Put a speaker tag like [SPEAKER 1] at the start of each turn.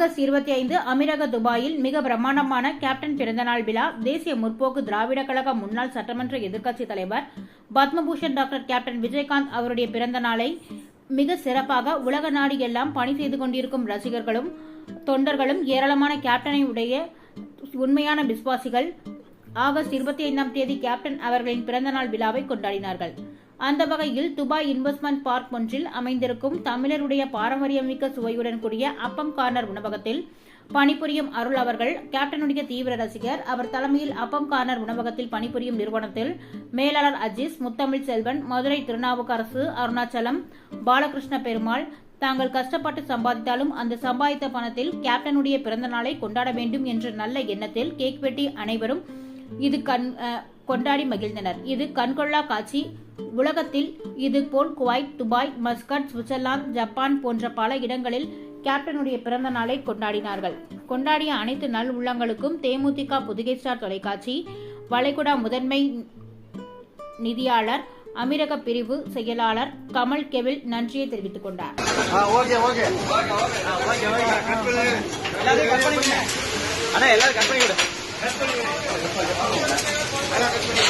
[SPEAKER 1] August இருபத்தி ஐந்து அமீரக துபாயில் மிக பிரம்மாண்டமான கேப்டன் பிறந்தநாள் விழா தேசிய முற்போக்கு திராவிட கழக முன்னாள் சட்டமன்ற எதிர்க்கட்சித் தலைவர் பத்மபூஷன் டாக்டர் கேப்டன் விஜயகாந்த் அவருடைய பிறந்த நாளை மிக சிறப்பாக உலக நாடு எல்லாம் பணி செய்து கொண்டிருக்கும் ரசிகர்களும் தொண்டர்களும் ஏராளமான கேப்டனை உடைய உண்மையான விசுவாசிகள் ஆகஸ்ட் இருபத்தி ஐந்தாம் தேதி கேப்டன் அவர்களின் பிறந்தநாள் விழாவை கொண்டாடினார்கள். அந்த வகையில் துபாய் இன்வெஸ்ட்மெண்ட் பார்க் ஒன்றில் அமைந்திருக்கும் தமிழருடைய பாரம்பரியமிக்க சுவையுடன் கூடிய அப்பம் கார்னர் உணவகத்தில் பணிபுரியும் அருள் அவர்கள் கேப்டனுடைய தீவிர ரசிகர் அவர் தலைமையில் அப்பம் கார்னர் உணவகத்தில் பணிபுரியும் நிறுவனத்தில் மேலாளர் அஜீஸ் முத்தமிழ் செல்வன் மதுரை திருநாவுக்கரசு அருணாச்சலம் பாலகிருஷ்ண பெருமாள் தாங்கள் கஷ்டப்பட்டு சம்பாதித்தாலும் அந்த சம்பாதித்த பணத்தில் கேப்டனுடைய பிறந்த நாளை கொண்டாட வேண்டும் என்ற நல்ல எண்ணத்தில் கேக் வெட்டி அனைவரும் இது கண் கொண்டாடி மகிழ்ந்தனர். இது கண்கொள்ளா காட்சி. உலகத்தில் இது போல் Kuwait Dubai Muscat Switzerland Japan போன்ற பல இடங்களில் கேப்டனுடைய பிறந்த நாளை கொண்டாடினார்கள். கொண்டாடிய அனைத்து நல் உள்ளங்களுக்கும் தேமுதிக புதுகை ஸ்டார் தொலைக்காட்சி வளைகுடா முதன்மை நிதியாளர் அமீரக பிரிவு செயலாளர் கமல் கெவில் நன்றியை தெரிவித்துக் கொண்டார்.
[SPEAKER 2] ஆ Thank you.